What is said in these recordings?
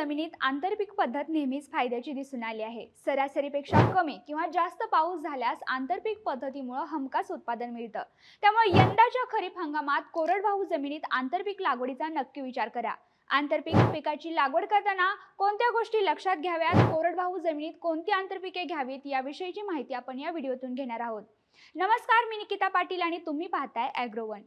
जमिनीत आंतरपीक पद्धत नेहमीच फायद्याची दिसून आली आहे. सरासरीपेक्षा कमी किंवा जास्त पाऊस झाल्यास आंतरपीक पद्धतीमुळे हमखास उत्पादन मिळतं. त्यामुळे यंदाच्या खरीप हंगामात कोरडवाहू जमिनीत आंतरपीक लागवडीचा नक्की विचार करा. आंतरपीक पिकाची लागवड करताना कोणत्या गोष्टी लक्षात घ्याव्यात? कोरडवाहू जमिनीत कोणती आंतरपिके घ्यावीत? याविषयीची माहिती आपण या व्हिडिओतून घेणार आहोत. नमस्कार मी निकिता पाटील आणि तुम्ही पाहताय ॲग्रोवन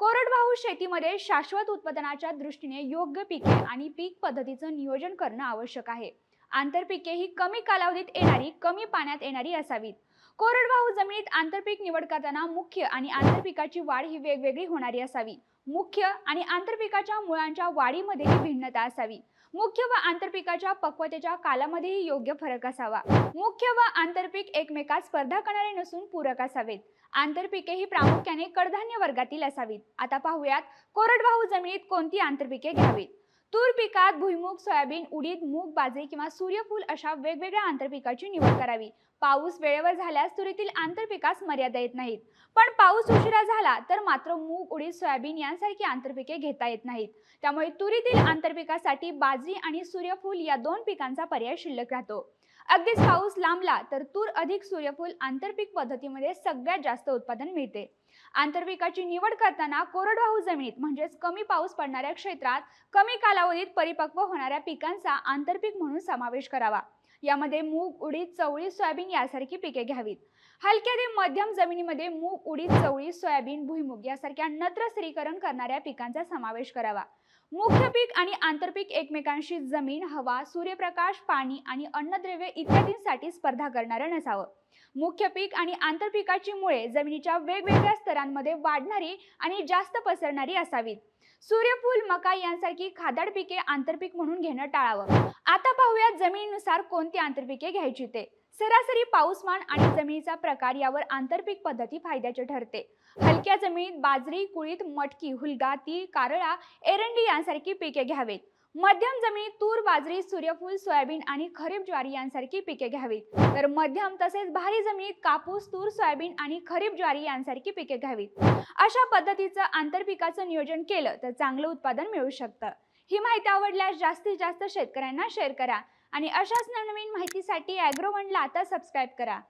कोरडवाहू शेतीमध्ये शाश्वत उत्पादनाच्या दृष्टीने योग्य पिके आणि पीक पद्धतीचं नियोजन करणं आवश्यक आहे. आंतरपिके ही कमी कालावधीत येणारी कमी पाण्यात येणारी असावीत. कोरडवाहू जमिनीत आंतरपीक निवड करताना मुख्य आणि आंतरपिकाची वाढ ही वेगवेगळी होणारी असावी. मुख्य आणि आंतरपिकाच्या मुळांच्या वाढीमध्येही भिन्नता असावी. मुख्य व आंतरपिकाच्या पक्वतेच्या कालामध्येही योग्य फरक असावा. मुख्य व आंतरपीक एकमेकात स्पर्धा करणारे नसून पूरक असावेत. आंतरपिके ही प्रामुख्याने कडधान्य वर्गातील असावीत. आता पाहूयात कोरडवाहू जमिनीत कोणती आंतरपिके घ्यावीत? तूर पिकात भुईमूग सोयाबीन उडीद मूग बाजरी किंवा सूर्यफूल अशा वेगवेगळ्या आंतरपिकाची निवड करावी. पाऊस वेळेवर झाल्यास तुरीतील आंतरपिकास मर्यादा येत नाहीत. पण पाऊस उशिरा झाला तर मात्र मूग उडीद सोयाबीन यांसारखी आंतरपिके घेता येत नाहीत. त्यामुळे तुरीतील आंतरपिकासाठी बाजरी आणि सूर्यफूल या दोन पिकांचा पर्याय शिल्लक राहतो. अगदीच पाऊस लांबला तर तूर अधिक सूर्यफूल आंतरपीक पद्धतीमध्ये सगळ्यात जास्त उत्पादन मिळते. आंतरपिकाची निवड करताना कोरडवाहू जमिनीत म्हणजेच कमी पाऊस पडणाऱ्या क्षेत्रात कमी कालावधीत परिपक्व होणाऱ्या पिकांचा आंतरपीक म्हणून समावेश करावा. यामध्ये मूग उडीद चवळी सोयाबीन यासारखी पिके घ्यावीत. हलक्या ते मध्यम जमिनीमध्ये मूग उडीद चवळी सोयाबीन भुईमुग यासारख्या नत्र स्थिरीकरण करणाऱ्या पिकांचा समावेश करावा. मुख्य पीक आणि आंतरपीक एकमेकांशी जमीन हवा सूर्यप्रकाश पाणी आणि अन्नद्रव्य इत्यादींसाठी स्पर्धा करणारं नसावं. मुख्य पीक आणि आंतरपिकाची मुळे जमिनीच्या वेगवेगळ्या स्तरांमध्ये वाढणारी आणि जास्त पसरणारी असावीत. सूर्यफूल मका यांसारखी खादाड पिके आंतरपीक म्हणून घेणं टाळावं. आता पाहूयात जमिनीनुसार कोणती आंतरपिके घ्यायची ते. सरासरी पाऊसमान आणि जमिनीचा प्रकार यावर आंतरपीक पद्धती फायद्याचे ठरते. हलक्या जमिनीत बाजरी कुळीत मटकी हुलगा ती कारळा एरंडी यांसारखी पिके घ्यावीत. मध्यम जमिनीत तूर बाजरी सूर्यफूल सोयाबीन आणि खरीप ज्वारी यांसारखी पिके घ्यावीत तर मध्यम तसेच भारी जमिनीत कापूस तूर सोयाबीन आणि खरीप ज्वारी यांसारखी पिके घ्यावीत अशा पद्धतीचं आंतरपिकाचं नियोजन केलं तर चांगलं उत्पादन मिळू शकतं. ही माहिती आवडल्यास जास्तीत जास्त शेतकऱ्यांना शेअर करा आणि अशाच नवनवीन माहितीसाठी ॲग्रोवनला आता सबस्क्राईब करा.